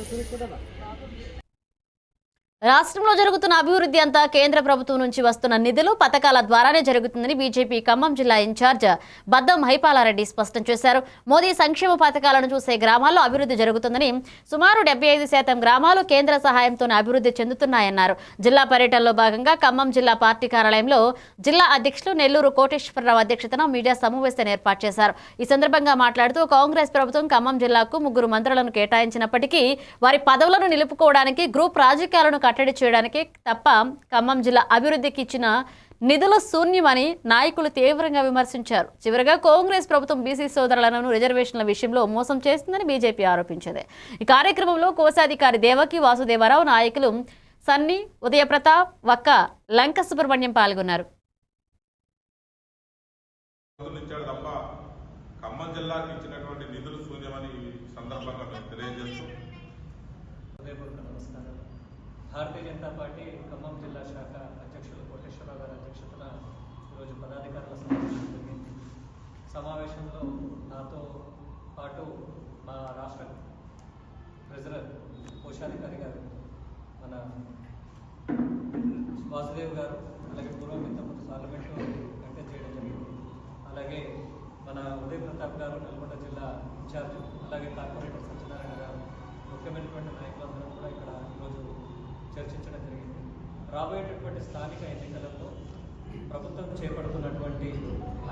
のトリッ。రాష్ట్రంలో జరుగుతున్న అభివృద్ధి అంతా కేంద్ర ప్రభుత్వం నుంచి వస్తున్న నిధులు పథకాల ద్వారానే జరుగుతుందని బీజేపీ ఖమ్మం జిల్లా ఇన్ఛార్జ్ బద్దం హైపాలారెడ్డి స్పష్టం చేశారు. మోదీ సంక్షేమ పథకాలను చూసే గ్రామాల్లో అభివృద్ధి జరుగుతుందని సుమారు డెబ్బై ఐదు శాతం గ్రామాలు కేంద్ర సహాయంతోనే అభివృద్ధి చెందుతున్నాయన్నారు. జిల్లా పర్యటనలో భాగంగా ఖమ్మం జిల్లా పార్టీ కార్యాలయంలో జిల్లా అధ్యక్షులు నెల్లూరు కోటేశ్వరరావు అధ్యక్షతన మీడియా సమావేశాన్ని ఏర్పాటు చేశారు. ఈ సందర్భంగా మాట్లాడుతూ కాంగ్రెస్ ప్రభుత్వం ఖమ్మం జిల్లాకు ముగ్గురు మంత్రులను కేటాయించినప్పటికీ వారి పదవులను నిలుపుకోవడానికి గ్రూప్ రాజకీయాలను కట్టడి చేయడానికి తప్ప ఖమ్మం జిల్లా అభివృద్ధికి ఇచ్చిన నిధులు శూన్యమని నాయకులు తీవ్రంగా విమర్శించారు. చివరగా కాంగ్రెస్ ప్రభుత్వం బీసీ సోదరులను రిజర్వేషన్ల విషయంలో మోసం చేస్తుందని బీజేపీ ఆరోపించింది. ఈ కార్యక్రమంలో కోశాధికారి దేవకి వాసుదేవరావు నాయకులు సన్ని ఉదయప్రతాప్ వక్క లంక సుబ్రహ్మణ్యం పాల్గొన్నారు. నిధులు ఇచ్చాడు తప్ప ఖమ్మం జిల్లాకి ఇచ్చినటువంటి నిధులు శూన్యమని ఈ సందర్భంగా మేము తెలియజేస్తూ హృదయపూర్వక నమస్కారం. భారతీయ జనతా పార్టీ ఖమ్మం జిల్లా శాఖ అధ్యక్షులు కోటేశ్వరరావు గారి అధ్యక్షతన ఈరోజు పదాధికారుల సమావేశం జరిగింది. సమావేశంలో నాతో పాటు మా రాష్ట్ర ట్రెజరర్ కోశాధికారి గారు మన వాసుదేవ్ గారు అలాగే పూర్వం ఇంతకుముందు పార్లమెంట్లో కంటెస్ట్ చేయడం జరిగింది. అలాగే మన ఉదయ్ ప్రతాప్ గారు నల్గొండ జిల్లా ఇన్ఛార్జ్ అలాగే కార్పొరేటర్ సత్యనారాయణ గారు ముఖ్యమైనటువంటి చర్చించడం జరిగింది. రాబోయేటటువంటి స్థానిక ఎన్నికలలో ప్రభుత్వం చేపడుతున్నటువంటి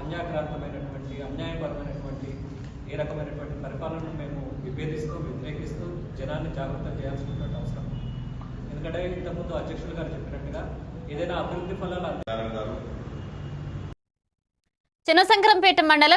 అన్యాక్రాంతమైనటువంటి అన్యాయపరమైనటువంటి ఏ రకమైనటువంటి పరిపాలనను మేము విభేదిస్తూ వ్యతిరేకిస్తూ జనాన్ని జాగ్రత్త చేయాల్సినటువంటి అవసరం ఎందుకంటే ఇంతకుముందు అధ్యక్షులు గారు చెప్పినట్టుగా ఏదైనా అభివృద్ధి ఫలాలు నారాయణ గారు మండలం